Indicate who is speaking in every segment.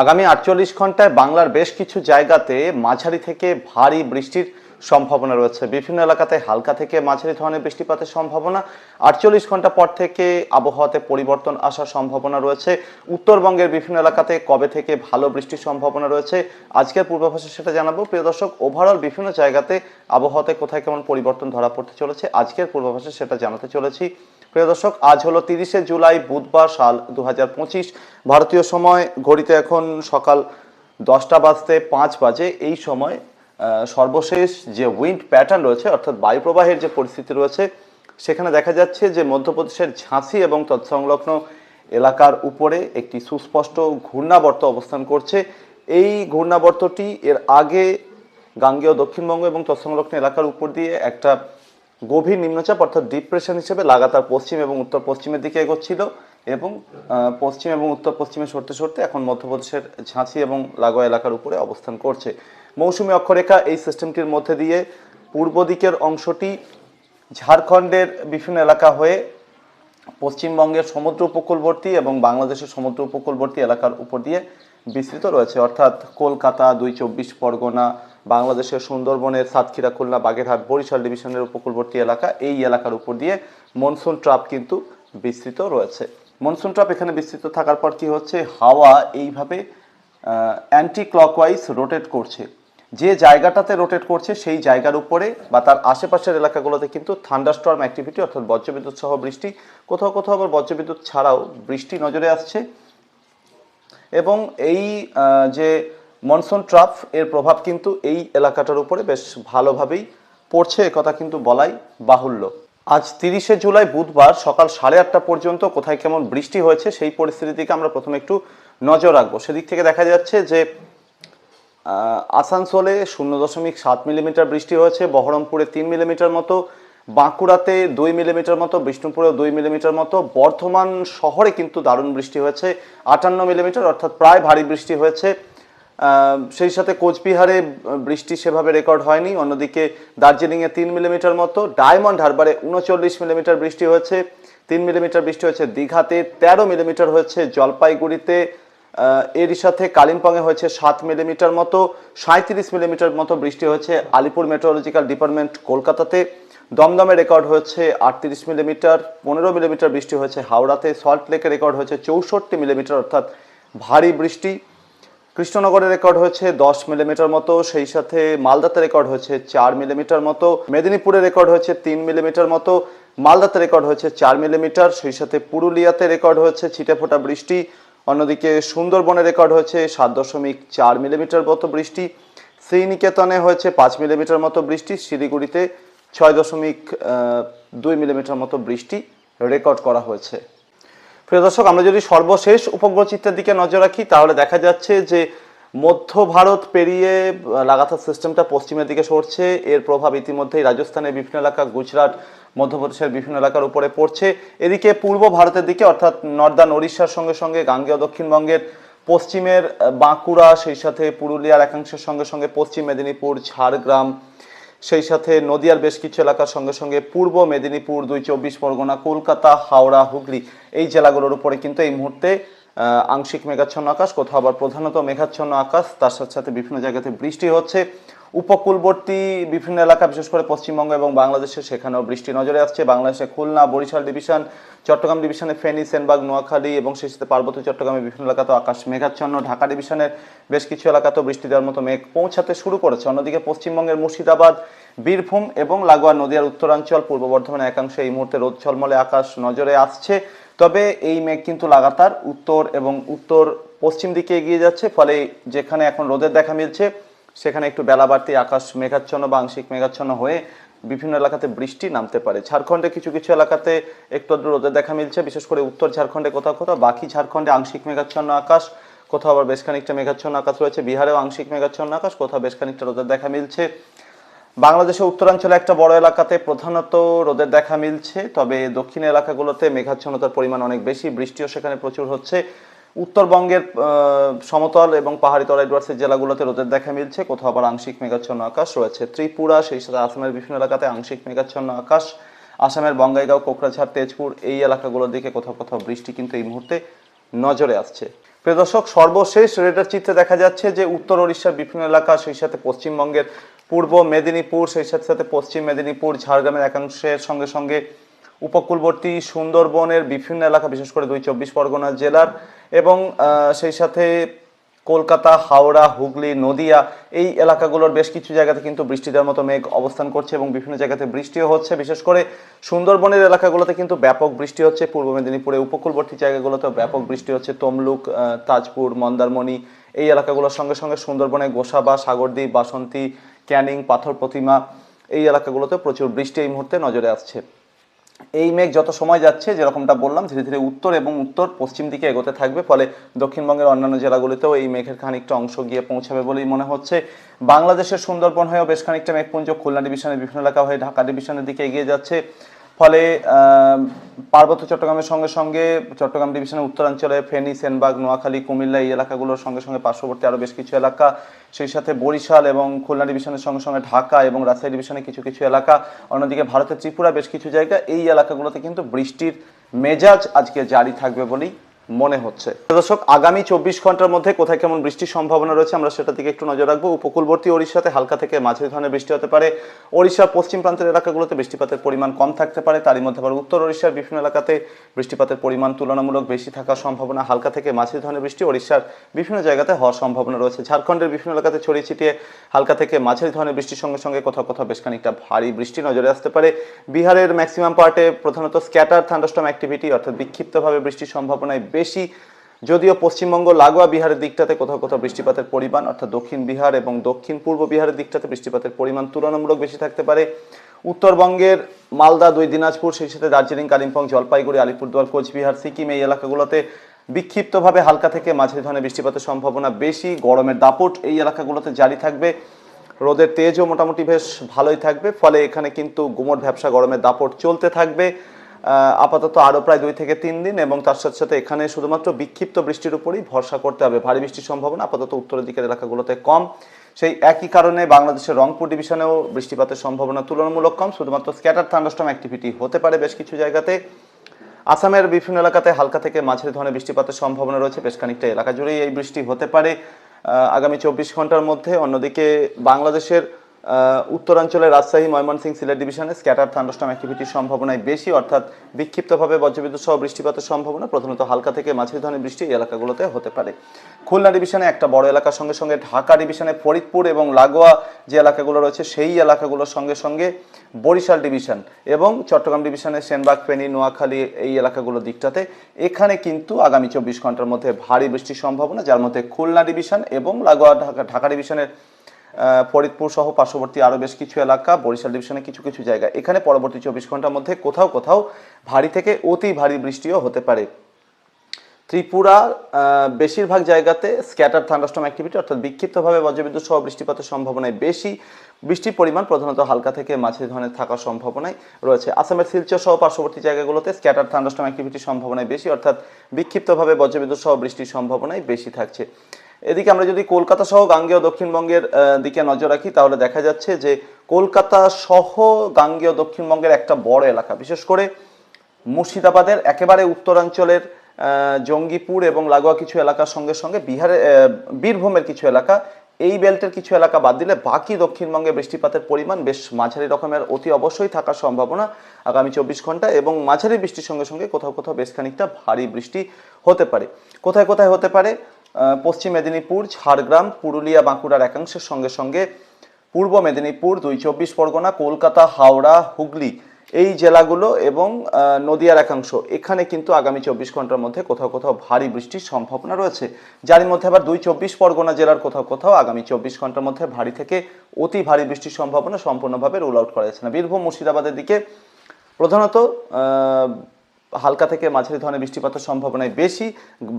Speaker 1: আগামী আটচল্লিশ ঘন্টায় বাংলার বেশ কিছু জায়গাতে মাঝারি থেকে ভারী বৃষ্টির সম্ভাবনা রয়েছে। বিভিন্ন এলাকাতে হালকা থেকে মাঝারি ধরনের বৃষ্টিপাতের সম্ভাবনা। আটচল্লিশ ঘণ্টা পর থেকে আবহাওয়াতে পরিবর্তন আসার সম্ভাবনা রয়েছে। উত্তরবঙ্গের বিভিন্ন এলাকাতে কবে থেকে ভালো বৃষ্টির সম্ভাবনা রয়েছে, আজকের পূর্বাভাসে সেটা জানাব। প্রিয় দর্শক ওভারঅল বিভিন্ন জায়গাতে আবহাওয়াতে কোথায় কেমন পরিবর্তন ধরা পড়তে চলেছে, আজকের পূর্বাভাসে সেটা জানাতে চলেছি। প্রিয় দর্শক, আজ হলো তিরিশে জুলাই, বুধবার সাল দু হাজার পঁচিশ। ভারতীয় সময় ঘড়িতে এখন সকাল দশটা বাজতে পাঁচ বাজে। এই সময় সর্বশেষ যে উইন্ড প্যাটার্ন রয়েছে, অর্থাৎ বায়ুপ্রবাহের যে পরিস্থিতি রয়েছে, সেখানে দেখা যাচ্ছে যে মধ্যপ্রদেশের ঝাঁসি এবং তৎসংলগ্ন এলাকার উপরে একটি সুস্পষ্ট ঘূর্ণাবর্ত অবস্থান করছে। এই ঘূর্ণাবর্তটি এর আগে গাঙ্গেয় দক্ষিণবঙ্গ এবং তৎসংলগ্ন এলাকার উপর দিয়ে একটা গভীর নিম্নচাপ অর্থাৎ ডিপ্রেশন হিসেবে লাগাতার পশ্চিম এবং উত্তর পশ্চিমের দিকে এগোচ্ছিল এবং পশ্চিম এবং উত্তর পশ্চিমে সরতে সরতে এখন মধ্যপ্রদেশের ঝাঁসি এবং লাগোয়া এলাকার উপরে অবস্থান করছে। মৌসুমী অক্ষরেখা এই সিস্টেমটির মধ্যে দিয়ে পূর্ব দিকের অংশটি ঝাড়খণ্ডের বিভিন্ন এলাকা হয়ে পশ্চিমবঙ্গের সমুদ্র উপকূলবর্তী এবং বাংলাদেশের সমুদ্র উপকূলবর্তী এলাকার উপর দিয়ে বিস্তৃত রয়েছে। অর্থাৎ কলকাতা, দুই চব্বিশ পরগনা বাংলাদেশের সুন্দরবনের সাতক্ষীরা, খুলনা, বাগেরহাট, বরিশাল ডিভিশনের উপকূলবর্তী এলাকা এই এলাকার উপর দিয়ে মনসুন ট্রাপ কিন্তু বিস্তৃত রয়েছে। মনসুন ট্রাপ এখানে বিস্তৃত থাকার পর কি হচ্ছে? হাওয়া এইভাবে অ্যান্টি ক্লকওয়াইজ রোটেট করছে। যে জায়গাটাতে রোটেট করছে সেই জায়গার উপরে বা তার আশেপাশের এলাকাগুলোতে কিন্তু থান্ডারস্টর্ম অ্যাক্টিভিটি অর্থাৎ বজ্রবিদ্যুৎ সহ বৃষ্টি, কোথাও কোথাও আবার বজ্রবিদ্যুৎ ছাড়াও বৃষ্টি নজরে আসছে। এবং এই যে মনসুন ট্রাফ এর প্রভাব কিন্তু এই এলাকাটার উপরে বেশ ভালোভাবেই পড়ছে কথা কিন্তু বলাই বাহুল্য। আজ তিরিশে জুলাই বুধবার সকাল সাড়ে আটটা পর্যন্ত কোথায় কেমন বৃষ্টি হয়েছে সেই পরিস্থিতির দিকে আমরা প্রথমে একটু নজর রাখব। সেদিক থেকে দেখা যাচ্ছে যে আসানসোলে শূন্য দশমিক সাত মিলিমিটার বৃষ্টি হয়েছে, বহরমপুরে তিন মিলিমিটার মতো, বাঁকুড়াতে দুই মিলিমিটার মতো, বিষ্ণুপুরেও দুই মিলিমিটার মতো, বর্ধমান শহরে কিন্তু দারুণ বৃষ্টি হয়েছে, আটান্ন মিলিমিটার, অর্থাৎ প্রায় ভারী বৃষ্টি হয়েছে। সেই সাথে কোচবিহারে বৃষ্টি সেভাবে রেকর্ড হয়নি। অন্যদিকে দার্জিলিংয়ে তিন মিলিমিটার মতো, ডায়মন্ড হারবারে উনচল্লিশ মিলিমিটার বৃষ্টি হয়েছে। তিন মিলিমিটার বৃষ্টি হয়েছে দীঘাতে, তেরো মিলিমিটার হয়েছে জলপাইগুড়িতে। এরই সাথে কালিম্পংয়ে হয়েছে সাত মিলিমিটার মতো সাঁত্রিশ মিলিমিটার মতো বৃষ্টি হয়েছে আলিপুর মেট্রোলজিক্যাল ডিপার্টমেন্ট কলকাতাতে। দমদমে রেকর্ড হয়েছে আটত্রিশ মিলিমিটার, পনেরো মিলিমিটার বৃষ্টি হয়েছে হাওড়াতে, সল্ট লেকে রেকর্ড হয়েছে চৌষট্টি মিলিমিটার, অর্থাৎ ভারী বৃষ্টি। কৃষ্ণনগরে রেকর্ড হয়েছে দশ মিলিমিটার মতো, সেই সাথে মালদাতে রেকর্ড হয়েছে চার মিলিমিটার মতো, মেদিনীপুরে রেকর্ড হয়েছে তিন মিলিমিটার মতো, মালদাতে রেকর্ড হয়েছে চার মিলিমিটার, সেই সাথে পুরুলিয়াতে রেকর্ড হয়েছে ছিটেফোঁটা বৃষ্টি, অন্যদিকে সুন্দরবনে রেকর্ড হয়েছে সাত দশমিক চার মিলিমিটার মতো বৃষ্টি, শ্রীনিকেতনে হয়েছে পাঁচ মিলিমিটার মতো বৃষ্টি, শিলিগুড়িতে ছয় দশমিক দুই মিলিমিটার মতো বৃষ্টি রেকর্ড করা হয়েছে। প্রিয় দর্শক, আমরা যদি সর্বশেষ উপগ্রহ চিত্রের দিকে নজর রাখি, তাহলে দেখা যাচ্ছে যে মধ্য ভারত পেরিয়ে লাগাতার সিস্টেমটা পশ্চিমের দিকে সরছে। এর প্রভাব ইতিমধ্যেই রাজস্থানের বিভিন্ন এলাকা, গুজরাট, মধ্যপ্রদেশের বিভিন্ন এলাকার উপরে পড়ছে। এদিকে পূর্ব ভারতের দিকে, অর্থাৎ নর্দার্ন ওড়িশার সঙ্গে সঙ্গে, গাঙ্গেয় দক্ষিণবঙ্গের পশ্চিমের বাঁকুড়া, সেই সাথে পুরুলিয়ার একাংশের সঙ্গে সঙ্গে পশ্চিম মেদিনীপুর, ঝাড়গ্রাম সেই সাথে নদিয়ার বেশ কিছু এলাকার সঙ্গে সঙ্গে পূর্ব মেদিনীপুর, দুই চব্বিশ পরগনা, কলকাতা, হাওড়া, হুগলি এই জেলাগুলোর উপরে কিন্তু এই মুহূর্তে আংশিক মেঘাচ্ছন্ন আকাশ, কোথাও আবার প্রধানত মেঘাচ্ছন্ন আকাশ, তার সাথে সাথে বিভিন্ন জায়গাতে বৃষ্টি হচ্ছে। উপকূলবর্তী বিভিন্ন এলাকা, বিশেষ করে পশ্চিমবঙ্গ এবং বাংলাদেশে সেখানেও বৃষ্টি নজরে আসছে। বাংলাদেশে খুলনা, বরিশাল ডিভিশন, চট্টগ্রাম ডিভিশনে ফেনী, সেনবাগ, নোয়াখালী এবং সেই সাথে পার্বত্য চট্টগ্রামের বিভিন্ন এলাকাতে আকাশ মেঘাচ্ছন্ন। ঢাকা ডিভিশনের বেশ কিছু এলাকাতেও বৃষ্টি দেওয়ার মতো মেঘ পৌঁছাতে শুরু করেছে। অন্যদিকে পশ্চিমবঙ্গের মুর্শিদাবাদ, বীরভূম এবং লাগোয়া নদিয়ার উত্তরাঞ্চল, পূর্ব বর্ধমানের একাংশে এই মুহূর্তে রোদ ঝলমলে আকাশ নজরে আসছে। তবে এই মেঘ কিন্তু লাগাতার উত্তর এবং উত্তর পশ্চিম দিকে এগিয়ে যাচ্ছে, ফলে যেখানে এখন রোদের দেখা মিলছে সেখানে একটু বেলা বাড়তি আকাশ মেঘাচ্ছন্ন বা আংশিক মেঘাচ্ছন্ন হয়ে বিভিন্ন এলাকাতে বৃষ্টি নামতে পারে। ঝাড়খণ্ডে কিছু কিছু এলাকাতে একটু রোদের দেখা মিলছে, বিশেষ করে উত্তর ঝাড়খণ্ডে কোথাও কোথাও, বাকি ঝাড়খণ্ডে আংশিক মেঘাচ্ছন্ন আকাশ, কোথাও আবার বেশ খানিকটা মেঘাচ্ছন্ন আকাশ রয়েছে, বিহারেও আংশিক মেঘাচ্ছন্ন আকাশ, কোথাও বেশ খানিকটা রোদের দেখা মিলছে। বাংলাদেশের উত্তরাঞ্চলে একটা বড় এলাকাতে প্রধানত রোদের দেখা মিলছে, তবে দক্ষিণ এলাকাগুলোতে মেঘাচ্ছন্নতার পরিমাণ অনেক বেশি, বৃষ্টিও সেখানে প্রচুর হচ্ছে। উত্তরবঙ্গের সমতল এবং পাহাড়ি তরাই ডুয়ার্সের জেলাগুলোতে রোদের দেখা মিলছে। কোথাও আবার আংশিক মেঘাচ্ছন্ন আকাশ রয়েছে। ত্রিপুরা, সেই সাথে আসামের বিভিন্ন এলাকাতে আংশিক মেঘাচ্ছন্ন আকাশ। আসামের বঙ্গাইগাঁও, কোকরাঝাড়, তেজপুর এই এলাকাগুলোর দিকে কোথাও কোথাও বৃষ্টি কিন্তু এই মুহূর্তে নজরে আসছে। প্রিয় দর্শক, সর্বশেষ রেডার চিত্রে দেখা যাচ্ছে যে উত্তর ওড়িশার বিভিন্ন এলাকা, সেই সাথে পশ্চিমবঙ্গের পূর্ব মেদিনীপুর, সেই সাথে সাথে পশ্চিম মেদিনীপুর, ঝাড়গ্রামের একাংশের সঙ্গে সঙ্গে উপকূলবর্তী সুন্দরবনের বিভিন্ন এলাকা, বিশেষ করে দুই চব্বিশ পরগনা জেলার এবং সেই সাথে কলকাতা, হাওড়া, হুগলি, নদিয়া, এই এলাকাগুলোর বেশ কিছু জায়গাতে কিন্তু বৃষ্টি দেওয়ার মতো মেঘ অবস্থান করছে এবং বিভিন্ন জায়গাতে বৃষ্টিও হচ্ছে। বিশেষ করে সুন্দরবনের এলাকাগুলোতে কিন্তু ব্যাপক বৃষ্টি হচ্ছে। পূর্ব মেদিনীপুরে উপকূলবর্তী জায়গাগুলোতেও ব্যাপক বৃষ্টি হচ্ছে। তমলুক তাজপুর, মন্দারমণি, এই এলাকাগুলোর সঙ্গে সঙ্গে সুন্দরবনে গোসাবা, সাগরদ্বীপ, বাসন্তী, ক্যানিং, পাথর প্রতিমা, এই এলাকাগুলোতে প্রচুর বৃষ্টি এই মুহূর্তে নজরে আসছে। এই মেঘ যত সময় যাচ্ছে, যেরকমটা বললাম, ধীরে ধীরে উত্তর এবং উত্তর পশ্চিম দিকে এগোতে থাকবে, ফলে দক্ষিণবঙ্গের অন্যান্য জেলাগুলিতেও এই মেঘের খানিকটা অংশ গিয়ে পৌঁছাবে বলেই মনে হচ্ছে। বাংলাদেশের সুন্দরবন হয়েও বেশ খানিকটা মেঘপুঞ্জ, খুলনা ডিভিশনের বিভিন্ন এলাকা হয়ে ঢাকা ডিভিশনের দিকে এগিয়ে যাচ্ছে। ফলে পার্বত্য চট্টগ্রামের সঙ্গে সঙ্গে চট্টগ্রাম ডিভিশনের উত্তরাঞ্চলে ফেনী, সেনবাগ, নোয়াখালী, কুমিল্লা এই এলাকাগুলোর সঙ্গে সঙ্গে পার্শ্ববর্তী আরও বেশ কিছু এলাকা, সেই সাথে বরিশাল এবং খুলনা ডিভিশনের সঙ্গে সঙ্গে ঢাকা এবং রাজশাহী ডিভিশনের কিছু কিছু এলাকা, অন্যদিকে ভারতের ত্রিপুরা বেশ কিছু জায়গা, এই এলাকাগুলোতে কিন্তু বৃষ্টির মেজাজ আজকে জারি থাকবে বলেই মনে হচ্ছে। দর্শক, আগামী চব্বিশ ঘণ্টার মধ্যে কোথায় কেমন বৃষ্টির সম্ভাবনা রয়েছে আমরা সেটার দিকে একটু নজর রাখব। উপকূলবর্তী ওড়িশাতে হালকা থেকে মাঝারি ধরনের বৃষ্টি হতে পারে। ওড়িশার পশ্চিম প্রান্তের এলাকাগুলোতে বৃষ্টিপাতের পরিমাণ কম থাকতে পারে। তারই মধ্যে আবার উত্তর ওড়িশার বিভিন্ন এলাকাতে বৃষ্টিপাতের পরিমাণ তুলনামূলক বেশি থাকার সম্ভাবনা। হালকা থেকে মাঝারি ধরনের বৃষ্টি ওড়িশার বিভিন্ন জায়গাতে হওয়ার সম্ভাবনা রয়েছে। ঝাড়খণ্ডের বিভিন্ন এলাকাতে ছড়িয়ে ছিটিয়ে হালকা থেকে মাঝারি ধরনের বৃষ্টির সঙ্গে সঙ্গে কোথাও কোথাও বেশ খানিকটা ভারী বৃষ্টি নজরে আসতে পারে। বিহারের ম্যাক্সিমাম পার্টে প্রধানত স্ক্যাটার থান্ডাস্টম অ্যাক্টিভিটি অর্থাৎ বিক্ষিপ্তভাবে বৃষ্টির সম্ভাবনায় বেশি। যদিও পশ্চিমবঙ্গ লাগোয়া বিহারের দিকটাতে কোথাও কোথাও বৃষ্টিপাতের পরিমাণ, অর্থাৎ দক্ষিণ বিহার এবং দক্ষিণ পূর্ব বিহারের দিকটাতে বৃষ্টিপাতের পরিমাণ তুলনামূলক বেশি থাকতে পারে। উত্তরবঙ্গের মালদা, দুই দিনাজপুর, সেই সাথে দার্জিলিং, কালিম্পং, জলপাইগুড়ি, আলিপুরদুয়ার, কোচবিহার, সিকিম এই এলাকাগুলোতে বিক্ষিপ্তভাবে হালকা থেকে মাঝারি ধরনের বৃষ্টিপাতের সম্ভাবনা বেশি। গরমের দাপট এই এলাকাগুলোতে জারি থাকবে। রোদের তেজও মোটামুটি বেশ ভালোই থাকবে, ফলে এখানে কিন্তু গুমট ভ্যাবসা গরমের দাপট চলতে থাকবে। আপাতত আরও প্রায় দুই থেকে তিন দিন এবং তার সাথে সাথে এখানে শুধুমাত্র বিক্ষিপ্ত বৃষ্টির উপরই ভরসা করতে হবে। ভারী বৃষ্টির সম্ভাবনা আপাতত উত্তরের দিকের এলাকাগুলোতে কম। সেই একই কারণে বাংলাদেশের রংপুর ডিভিশনেও বৃষ্টিপাতের সম্ভাবনা তুলনামূলক কম। শুধুমাত্র স্ক্যাটার থান্ডাস্টম অ্যাক্টিভিটি হতে পারে বেশ কিছু জায়গাতে। আসামের বিভিন্ন এলাকাতে হালকা থেকে মাঝারি ধরনের বৃষ্টিপাতের সম্ভাবনা রয়েছে। বেশ খানিকটা এলাকা জুড়েই এই বৃষ্টি হতে পারে। আগামী চব্বিশ ঘণ্টার মধ্যে। অন্যদিকে বাংলাদেশের উত্তরাঞ্চলে রাজশাহী, ময়মনসিংহ, সিলেট ডিভিশনে স্ক্যাটার থান্ডাস্টম অ্যাক্টিভিটির সম্ভাবনায় বেশি, অর্থাৎ বিক্ষিপ্তভাবে বজ্রবিদ্যুৎ সহ বৃষ্টিপাতের সম্ভাবনা। প্রধানত হালকা থেকে মাঝারি ধরনের বৃষ্টি এই এলাকাগুলোতে হতে পারে। খুলনা ডিভিশনে একটা বড় এলাকার সঙ্গে সঙ্গে ঢাকা ডিভিশনে ফরিদপুর এবং লাগোয়া যে এলাকাগুলো রয়েছে, সেই এলাকাগুলোর সঙ্গে সঙ্গে বরিশাল ডিভিশন এবং চট্টগ্রাম ডিভিশনের সেনবাগ, ফেনী, নোয়াখালী এই এলাকাগুলোর দিকটাতে। এখানে কিন্তু আগামী চব্বিশ ঘণ্টার মধ্যে ভারী বৃষ্টির সম্ভাবনা, যার মধ্যে খুলনা ডিভিশন এবং লাগোয়া ঢাকা ঢাকা ডিভিশনের ফরিদপুর সহ পার্শ্ববর্তী আরও বেশ কিছু এলাকা বরিশাল ডিভিশনে কিছু কিছু জায়গা। এখানে পরবর্তী চব্বিশ ঘণ্টার মধ্যে কোথাও কোথাও ভারী থেকে অতি ভারী বৃষ্টিও হতে পারে। ত্রিপুরার আহ, বেশিরভাগ জায়গাতে স্ক্যাটার থান্ডাস্টম অ্যাক্টিভিটি অর্থাৎ বিক্ষিপ্তভাবে বজ্রবিদ্যুৎ সহ বৃষ্টিপাতের সম্ভাবনায় বেশি। বৃষ্টির পরিমাণ প্রধানত হালকা থেকে মাঝারি ধরনের থাকার সম্ভাবনায় রয়েছে। আসামের শিলচর সহ পার্শ্ববর্তী জায়গাগুলোতে স্ক্যাটার থান্ডাস্টম অ্যাক্টিভিটির সম্ভাবনায় বেশি অর্থাৎ বিক্ষিপ্তভাবে বজ্রবিদ্যুৎ সহ বৃষ্টির সম্ভাবনায় বেশি থাকছে। এদিকে আমরা যদি কলকাতা সহ গাঙ্গেয় দক্ষিণবঙ্গের দিকে নজর রাখি তাহলে দেখা যাচ্ছে যে কলকাতা সহ গাঙ্গেয় দক্ষিণবঙ্গের একটা বড় এলাকা। বিশেষ করে মুর্শিদাবাদের একেবারে উত্তরাঞ্চলের জঙ্গিপুর এবং লাগোয়া কিছু এলাকার সঙ্গে সঙ্গে বিহারের আহ, বীরভূমের কিছু এলাকা এই বেল্টের কিছু এলাকা বাদ দিলে বাকি দক্ষিণবঙ্গে বৃষ্টিপাতের পরিমাণ বেশ মাঝারি রকমের অতি অবশ্যই থাকার সম্ভাবনা আগামী চব্বিশ ঘণ্টা এবং মাঝারি বৃষ্টির সঙ্গে সঙ্গে কোথাও কোথাও বেশ খানিকটা ভারী বৃষ্টি হতে পারে। কোথায় কোথায় হতে পারে? পশ্চিম মেদিনীপুর, ঝাড়গ্রাম, পুরুলিয়া, বাঁকুড়ার একাংশের সঙ্গে সঙ্গে পূর্ব মেদিনীপুর, দুই চব্বিশ পরগনা, কলকাতা, হাওড়া, হুগলি এই জেলাগুলো এবং নদিয়ার একাংশ। এখানে কিন্তু আগামী চব্বিশ ঘণ্টার মধ্যে কোথাও কোথাও ভারী বৃষ্টির সম্ভাবনা রয়েছে। যার মধ্যে আবার দুই চব্বিশ পরগনা জেলার কোথাও কোথাও আগামী চব্বিশ ঘণ্টার মধ্যে ভারী থেকে অতি ভারী বৃষ্টির সম্ভাবনা সম্পূর্ণভাবে রোল আউট করা যাচ্ছে না। বীরভূম, মুর্শিদাবাদের দিকে প্রধানত হালকা থেকে মাঝারি ধরনের বৃষ্টিপাতের সম্ভাবনায় বেশি।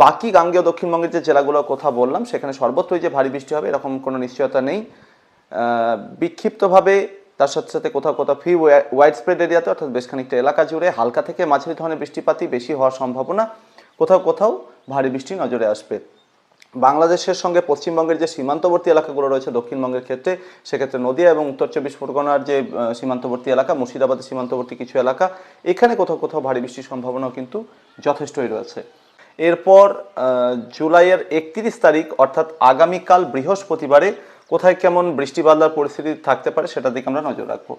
Speaker 1: বাকি গাঙ্গেয় দক্ষিণবঙ্গের যে জেলাগুলোর কথা বললাম, সেখানে সর্বত্রই যে ভারী বৃষ্টি হবে, এরকম কোনো নিশ্চয়তা নেই। বিক্ষিপ্তভাবে তার সাথে সাথে কোথাও কোথাও ফি ওয়াইড স্প্রেড এরিয়াতে, অর্থাৎ বেশ খানিকটা এলাকা জুড়ে হালকা থেকে মাঝারি ধরনের বৃষ্টিপাতই বেশি হওয়ার সম্ভাবনা। কোথাও কোথাও ভারী বৃষ্টি নজরে আসবে। বাংলাদেশের সঙ্গে পশ্চিমবঙ্গের যে সীমান্তবর্তী এলাকাগুলো রয়েছে দক্ষিণবঙ্গের ক্ষেত্রে, সেক্ষেত্রে নদিয়া এবং উত্তর চব্বিশ পরগনার যে সীমান্তবর্তী এলাকা, মুর্শিদাবাদের সীমান্তবর্তী কিছু এলাকা, এখানে কোথাও কোথাও ভারী বৃষ্টির সম্ভাবনাও কিন্তু যথেষ্টই রয়েছে। এরপর জুলাইয়ের একত্রিশ তারিখ, অর্থাৎ আগামীকাল বৃহস্পতিবারে, কোথায় কেমন বৃষ্টি বাদলার পরিস্থিতি থাকতে পারে সেটার দিকে আমরা নজর রাখব।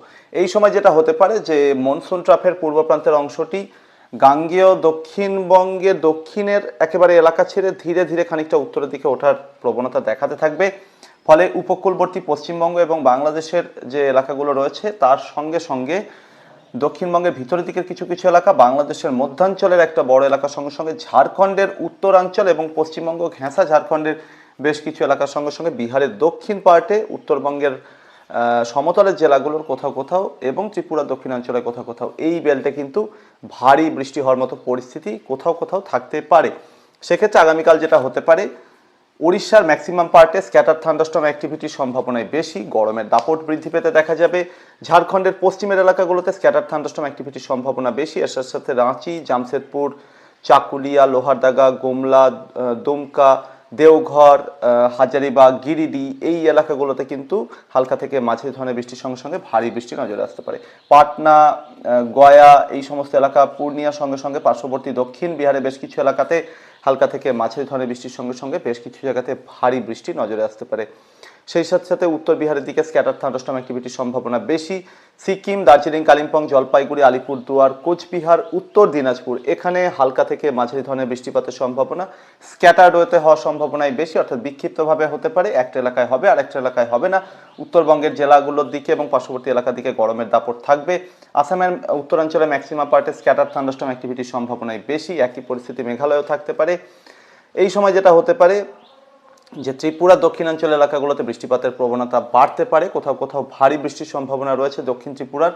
Speaker 1: এই সময় যেটা হতে পারে যে, মনসুন ট্রাফের পূর্ব প্রান্তের অংশটি গাঙ্গেয় দক্ষিণবঙ্গে দক্ষিণের একেবারে এলাকা ছেড়ে ধীরে ধীরে খানিকটা উত্তরের দিকে ওঠার প্রবণতা দেখাতে থাকবে। ফলে উপকূলবর্তী পশ্চিমবঙ্গ এবং বাংলাদেশের যে এলাকাগুলো রয়েছে, তার সঙ্গে সঙ্গে দক্ষিণবঙ্গের ভিতরের দিকের কিছু কিছু এলাকা বাংলাদেশের মধ্যাঞ্চলের একটা বড় এলাকার সঙ্গে সঙ্গে ঝাড়খণ্ডের উত্তরাঞ্চল এবং পশ্চিমবঙ্গ ঘেঁষা ঝাড়খণ্ডের বেশ কিছু এলাকার সঙ্গে সঙ্গে বিহারের দক্ষিণ পার্টে উত্তরবঙ্গের সমতলের জেলাগুলোর কোথাও কোথাও এবং ত্রিপুরা দক্ষিণাঞ্চলের কোথাও কোথাও এই বেল্টে কিন্তু ভারী বৃষ্টি হওয়ার মতো পরিস্থিতি কোথাও কোথাও থাকতে পারে। সেক্ষেত্রে আগামীকাল যেটা হতে পারে উড়িষ্যার ম্যাক্সিমাম পার্টে স্ক্যাটার থান্ডারস্টর্ম অ্যাক্টিভিটির সম্ভাবনায় বেশি, গরমের দাপট বৃদ্ধি পেতে দেখা যাবে। ঝাড়খণ্ডের পশ্চিমের এলাকাগুলোতে স্ক্যাটার থান্ডারস্টর্ম অ্যাক্টিভিটির সম্ভাবনা বেশি, এর সাথে সাথে রাঁচি, জামশেদপুর, চাকুলিয়া, লোহারদাগা, গোমলা দুমকা দেওঘর হাজারিবাগ, গিরিডি এই এলাকাগুলোতে কিন্তু হালকা থেকে মাঝারি ধরনের বৃষ্টির সঙ্গে সঙ্গে ভারী বৃষ্টি নজরে আসতে পারে। পাটনা গয়া এই সমস্ত এলাকা, পূর্ণিয়ার সঙ্গে সঙ্গে পার্শ্ববর্তী দক্ষিণ বিহারে বেশ কিছু এলাকাতে হালকা থেকে মাঝারি ধরনের বৃষ্টির সঙ্গে সঙ্গে বেশ কিছু জায়গাতে ভারী বৃষ্টি নজরে আসতে পারে। সেই সাথে সাথে উত্তর বিহারের দিকে স্ক্যাটার থান্ডারস্টর্ম অ্যাক্টিভিটির সম্ভাবনা বেশি। সিকিম, দার্জিলিং, কালিম্পং, জলপাইগুড়ি, আলিপুরদুয়ার, কোচবিহার, উত্তর দিনাজপুর। এখানে হালকা থেকে মাঝারি ধরনের বৃষ্টিপাতের সম্ভাবনা। স্ক্যাটার হওয়ার সম্ভাবনাই বেশি, অর্থাৎ বিক্ষিপ্তভাবে হতে পারে। একটা এলাকায় হবে আর একটা এলাকায় হবে না। উত্তরবঙ্গের জেলাগুলোর দিকে এবং পার্শ্ববর্তী এলাকার দিকে গরমের দাপট থাকবে। আসামের উত্তরাঞ্চলে ম্যাক্সিমাম পার্টে স্ক্যাটার থান্ডারস্টর্ম অ্যাক্টিভিটির সম্ভাবনাই বেশি। একই পরিস্থিতি মেঘালয়েও থাকতে পারে। এই সময় যেটা হতে পারে যে ত্রিপুরা দক্ষিণাঞ্চল এলাকাগুলোতে বৃষ্টিপাতের প্রবণতা বাড়তে পারে, কোথাও কোথাও ভারী বৃষ্টির সম্ভাবনা রয়েছে দক্ষিণ ত্রিপুরার,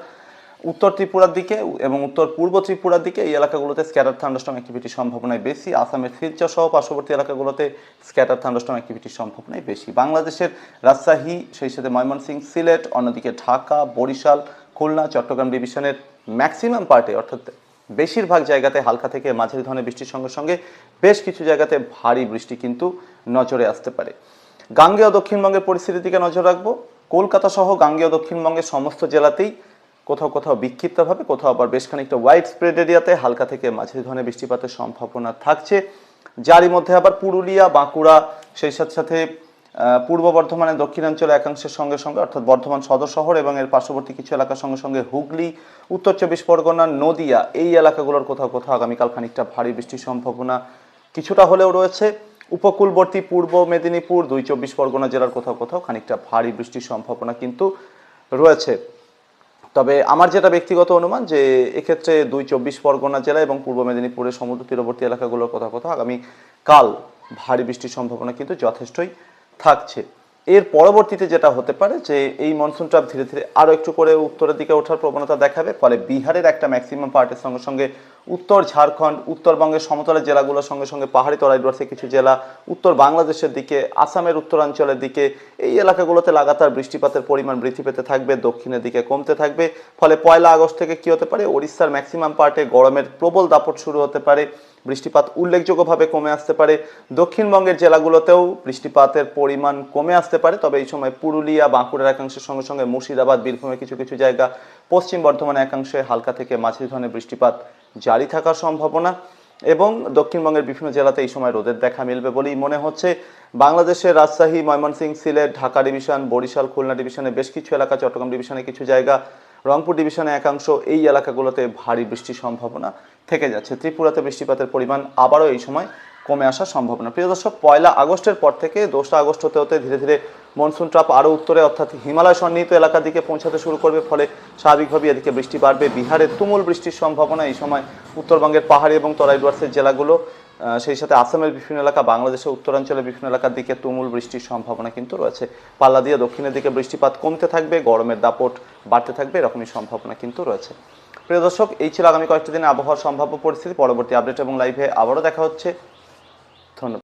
Speaker 1: উত্তর ত্রিপুরার দিকে এবং উত্তর পূর্ব ত্রিপুরার দিকে এই এলাকাগুলোতে স্ক্যাটার থান্ডারস্টর্ম অ্যাক্টিভিটির সম্ভাবনায় বেশি। আসামের শিলচর সহ পার্শ্ববর্তী এলাকাগুলোতে স্ক্যাটার থান্ডারস্টর্ম অ্যাক্টিভিটির সম্ভাবনায় বেশি। বাংলাদেশের রাজশাহী, সেই সাথে ময়মনসিংহ সিলেট, অন্যদিকে ঢাকা, বরিশাল, খুলনা, চট্টগ্রাম ডিভিশনের ম্যাক্সিমাম পার্টে অর্থাৎ বেশিরভাগ জায়গাতে হালকা থেকে মাঝারি ধরনের বৃষ্টির সঙ্গে সঙ্গে বেশ কিছু জায়গাতে ভারী বৃষ্টি কিন্তু নজরে আসতে পারে। গাঙ্গেয় দক্ষিণবঙ্গের পরিস্থিতির দিকে নজর রাখব। কলকাতা সহ গাঙ্গেয় দক্ষিণবঙ্গের সমস্ত জেলাতেই কোথাও কোথাও বিক্ষিপ্তভাবে, কোথাও আবার বেশ খানিকটা হোয়াইট স্প্রেড এরিয়াতে হালকা থেকে মাঝারি ধরনের বৃষ্টিপাতের সম্ভাবনা থাকছে। যারই মধ্যে আবার পুরুলিয়া, বাঁকুড়া, সেই সাথে সাথে পূর্ব বর্ধমানের দক্ষিণাঞ্চলে একাংশের সঙ্গে সঙ্গে, অর্থাৎ বর্ধমান সদর শহর এবং এর পার্শ্ববর্তী কিছু এলাকার সঙ্গে সঙ্গে হুগলি, উত্তর চব্বিশ পরগনা, নদিয়া, এই এলাকাগুলোর কোথাও কোথাও আগামীকাল খানিকটা ভারী বৃষ্টির সম্ভাবনা কিছুটা হলেও রয়েছে। উপকূলবর্তী পূর্ব মেদিনীপুর, দুই চব্বিশ পরগনা জেলার কোথাও কোথাও খানিকটা ভারী বৃষ্টির সম্ভাবনা কিন্তু রয়েছে। তবে আমার যেটা ব্যক্তিগত অনুমান যে এক্ষেত্রে দুই চব্বিশ পরগনা জেলা এবং পূর্ব মেদিনীপুরের সমুদ্র তীরবর্তী এলাকাগুলোর কোথাও কোথাও আগামী কাল ভারী বৃষ্টির সম্ভাবনা কিন্তু যথেষ্টই থাকছে। এর পরবর্তীতে যেটা হতে পারে যে এই মনসুন ট্রাপ ধীরে ধীরে আরও একটু করে উত্তরের দিকে ওঠার প্রবণতা দেখাবে, ফলে বিহারের একটা ম্যাক্সিমাম পার্টের সঙ্গে সঙ্গে উত্তর ঝাড়খণ্ড, উত্তরবঙ্গের সমতলের জেলাগুলোর সঙ্গে সঙ্গে পাহাড়ি তরাই রয়েছে কিছু জেলা, উত্তর বাংলাদেশের দিকে, আসামের উত্তরাঞ্চলের দিকে, এই এলাকাগুলোতে লাগাতার বৃষ্টিপাতের পরিমাণ বৃদ্ধি পেতে থাকবে, দক্ষিণের দিকে কমতে থাকবে, ফলে পয়লা আগস্ট থেকে কী হতে পারে, ওড়িশার ম্যাক্সিমাম পার্টে গরমের প্রবল দাপট শুরু হতে পারে, বৃষ্টিপাত উল্লেখযোগ্যভাবে কমে আসতে পারে, দক্ষিণবঙ্গের জেলাগুলোতেও বৃষ্টিপাতের পরিমাণ কমে আসতে পারে, তবে এই সময় পুরুলিয়া, বাঁকুড়ার একাংশের সঙ্গে সঙ্গে মুর্শিদাবাদ, বীরভূমের কিছু কিছু জায়গা, পশ্চিম বর্ধমানে একাংশে হালকা থেকে মাঝারি ধরনের বৃষ্টিপাত জারি থাকার সম্ভাবনা এবং দক্ষিণবঙ্গের বিভিন্ন জেলাতে এই সময় রোদের দেখা মিলবে বলেই মনে হচ্ছে। বাংলাদেশের রাজশাহী, ময়মনসিংহ, সিলেট, ঢাকা ডিভিশন, বরিশাল, খুলনা ডিভিশনে বেশ কিছু এলাকা, চট্টগ্রাম ডিভিশনে কিছু জায়গা, রংপুর ডিভিশনে একাংশ এই এলাকাগুলোতে ভারী বৃষ্টির সম্ভাবনা থেকে যাচ্ছে। ত্রিপুরাতে বৃষ্টিপাতের পরিমাণ আবারও এই সময় কমে আসার সম্ভাবনা। প্রিয় দর্শক, পয়লা আগস্টের পর থেকে দোসরা আগস্ট হতে হতে ধীরে ধীরে মনসুন ট্রাপ আরও উত্তরে, অর্থাৎ হিমালয় সন্নিহিত এলাকার দিকে পৌঁছাতে শুরু করবে, ফলে স্বাভাবিকভাবেই এদিকে বৃষ্টি বাড়বে। বিহারে তুমুল বৃষ্টির সম্ভাবনা এই সময় উত্তরবঙ্গের পাহাড়ি এবং তরাই ডুয়ার্সের জেলাগুলো সেই সাথে আসামের বিভিন্ন এলাকা, বাংলাদেশের উত্তরাঞ্চলের বিভিন্ন এলাকার দিকে তুমুল বৃষ্টির সম্ভাবনা কিন্তু রয়েছে। পাল্লা দিয়ে দক্ষিণের দিকে বৃষ্টিপাত কমতে থাকবে, গরমের দাপট বাড়তে থাকবে, এরকমই সম্ভাবনা কিন্তু রয়েছে। প্রিয় দর্শক, এই ছিল আগামী কয়েকটি দিনে আবহাওয়ার সম্ভাব্য পরিস্থিতি। পরবর্তী আপডেট এবং লাইভে আবারও দেখা হচ্ছে। ধন্যবাদ।